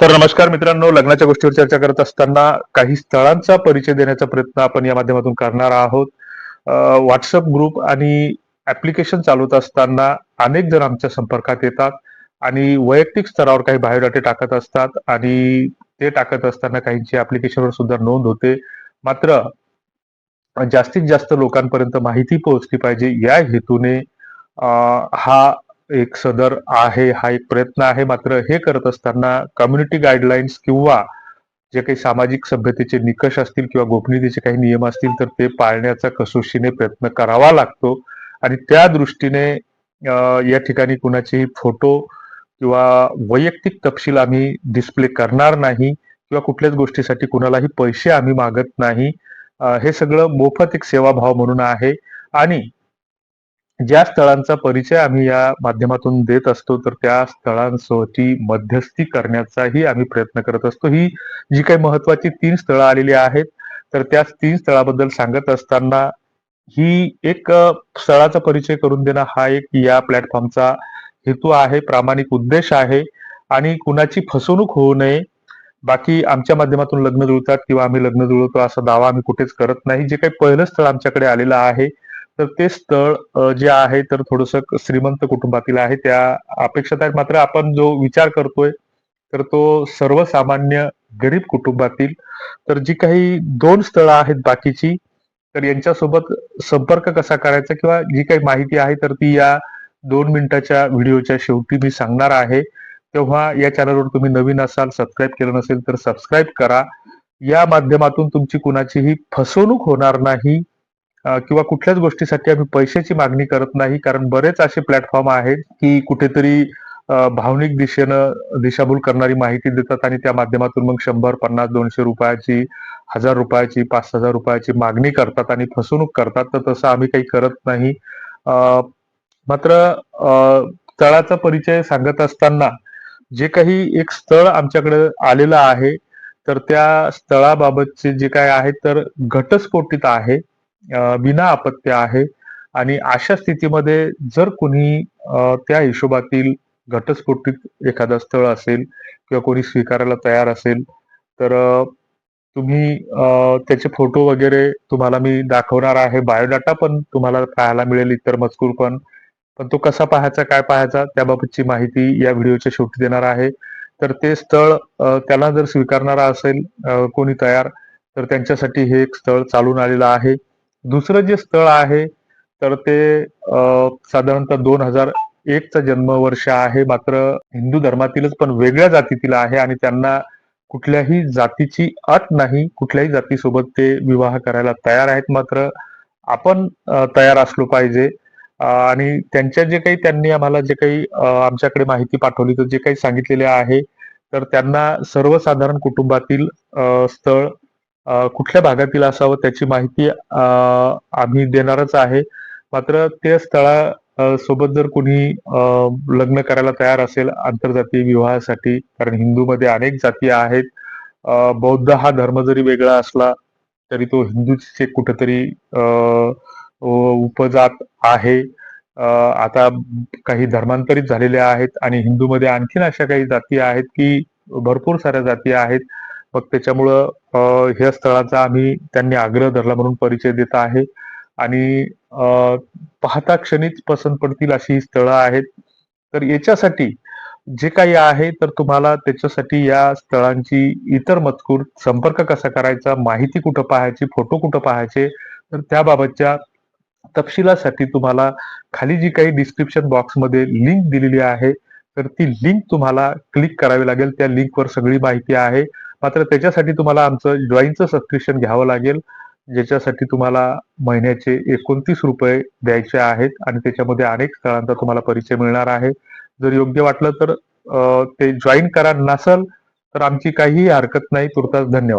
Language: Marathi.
तर नमस्कार मित्रांनो लग्नाच्या गोष्टीवर चर्चा करत असताना काही स्थळांचा परिचय देण्याचा प्रयत्न आपण या माध्यमातून करणार आहोत. व्हॉट्सअप ग्रुप आणि ऍप्लिकेशन चालवत असताना अनेक जण आमच्या संपर्कात येतात आणि वैयक्तिक स्तरावर काही बायोडाटे टाकत असतात आणि ते टाकत असताना काहींची ऍप्लिकेशनवर सुद्धा नोंद होते. मात्र जास्तीत जास्त लोकांपर्यंत माहिती पोहोचली पाहिजे या हेतूने हा एक सदर आहे हा एक प्रयत्न आहे. मात्र हे करत असताना कम्युनिटी गाईडलाईन्स किंवा जे काही सामाजिक सभ्यतेचे निकष असतील किंवा गोपनीयतेचे काही नियम असतील तर ते पाळण्याचा कसोशीने प्रयत्न करावा लागतो. आणि त्या दृष्टीने या ठिकाणी कुणाचेही फोटो किंवा वैयक्तिक तपशील आम्ही डिस्प्ले करणार नाही किंवा कुठल्याच गोष्टीसाठी कुणालाही पैसे आम्ही मागत नाही. हे सगळं मोफत एक सेवाभाव म्हणून आहे. आणि ज्या स्थळांचा परिचय आम्ही या माध्यमातून देत असतो तर त्या स्थळांसोबती मध्यस्थी करण्याचाही आम्ही प्रयत्न करत असतो. ही जी काही महत्वाची तीन स्थळं आलेली आहेत तर त्या तीन स्थळाबद्दल सांगत असताना ही एक स्थळाचा परिचय करून देणं हा एक या प्लॅटफॉर्मचा हेतू आहे प्रामाणिक उद्देश आहे आणि कुणाची फसवणूक होऊ नये. बाकी आमच्या माध्यमातून लग्न जुळतात किंवा आम्ही लग्न जुळवतो असा दावा आम्ही कुठेच करत नाही. जे काही पहिलं स्थळ आमच्याकडे आलेलं आहे तर ते स्थळ जे आहे तर थोडस श्रीमंत कुटुंबातील आहे. त्या अपेक्षात आहेत. मात्र आपण जो विचार करतोय तर तो सर्वसामान्य गरीब कुटुंबातील तर जी काही दोन स्थळं आहेत बाकीची तर यांच्यासोबत संपर्क कसा करायचा किंवा जी काही माहिती आहे तर ती या दोन मिनिटाच्या व्हिडिओच्या शेवटी मी सांगणार आहे. तेव्हा या चॅनलवर तुम्ही नवीन असाल सबस्क्राईब केलं नसेल तर सबस्क्राईब करा. या माध्यमातून तुमची कुणाचीही फसवणूक होणार नाही. किंवा कुठल्याच गोष्टीसाठी आम्ही पैशाची मागणी करत नाही कारण बरेच असे प्लॅटफॉर्म आहेत की कुठेतरी भावनिक दिशेनं दिशाभूल करणारी माहिती देतात आणि त्या माध्यमातून मग शंभर पन्नास दोनशे रुपयाची हजार रुपयाची पाच हजार रुपयाची मागणी करतात आणि फसवणूक करतात. तर तसं आम्ही काही करत नाही. मात्र स्थळाचा परिचय सांगत असताना जे काही एक स्थळ आमच्याकडे आलेलं आहे तर त्या स्थळाबाबतचे जे काय आहे तर घटस्फोटित आहे. विना अपत्य आहे. आणि अशा स्थितीमध्ये जर कुणी त्या हिशोबातील घटस्फोटीत एखादं स्थळ असेल किंवा कोणी स्वीकारायला तयार असेल तर तुम्ही त्याचे फोटो वगैरे तुम्हाला मी दाखवणार आहे. बायोडाटा पण तुम्हाला पाहायला मिळेल इतर मजकूर पण. पण तो कसा पाहायचा काय पाहायचा त्याबाबतची माहिती या व्हिडिओच्या शेवटी देणार आहे. तर ते स्थळ त्याला जर स्वीकारणारा असेल कोणी तयार तर त्यांच्यासाठी हे एक स्थळ चालून आलेलं आहे. दुसरं जे स्थळ आहे तर ते साधारणतः दोन हजार एकचा जन्मवर्ष आहे. मात्र हिंदू धर्मातीलच पण वेगळ्या जातीतील आहे आणि त्यांना कुठल्याही जातीची अट नाही. कुठल्याही जातीसोबत ते विवाह करायला तयार आहेत. मात्र आपण तयार असलो पाहिजे. आणि त्यांच्या जे काही त्यांनी आम्हाला जे काही आमच्याकडे माहिती पाठवली तर जे काही सांगितलेले आहे तर त्यांना सर्वसाधारण कुटुंबातील स्थळ कुठल्या भागातील असावं त्याची माहिती अ, आम्ही देणारच आहे. मात्र ते स्थळा सोबत जर कुणी अ, लग्न करायला तयार असेल आंतरजातीय विवाहासाठी कारण हिंदूमध्ये अनेक जाती आहेत बौद्ध हा धर्म जरी वेगळा असला तरी तो हिंदूचे कुठेतरी अ, उपजात आहे. आता काही धर्मांतरित झालेल्या आहेत आणि हिंदूमध्ये आणखीन अशा काही जाती आहेत की भरपूर साऱ्या जाती आहेत. मग त्याच्यामुळं ह्या स्थळाचा आम्ही त्यांनी आग्रह धरला म्हणून परिचय देत आहे. आणि पाहता क्षणीच पसंत पडतील अशी ही स्थळं आहेत. तर याच्यासाठी जे काही आहे तर तुम्हाला त्याच्यासाठी या स्थळांची इतर मजकूर संपर्क कसा करायचा माहिती कुठं पाहायची फोटो कुठं पाहायचे तर त्याबाबतच्या तपशिलासाठी तुम्हाला खाली जी काही डिस्क्रिप्शन बॉक्समध्ये लिंक दिलेली आहे तर ती लिंक तुम्हाला क्लिक करावी लागेल. त्या लिंकवर सगळी माहिती आहे. मात्र त्याच्यासाठी तुम्हाला आमचं जॉईनचं सबस्क्रिप्शन घ्यावं लागेल. ज्याच्यासाठी तुम्हाला महिन्याचे एकोणतीस रुपये द्यायचे आहेत आणि त्याच्यामध्ये अनेक स्थळांचा तुम्हाला परिचय मिळणार आहे. जर योग्य वाटलं तर ते जॉईन करा नसल तर आमची काहीही हरकत नाही. तुर्तास धन्यवाद.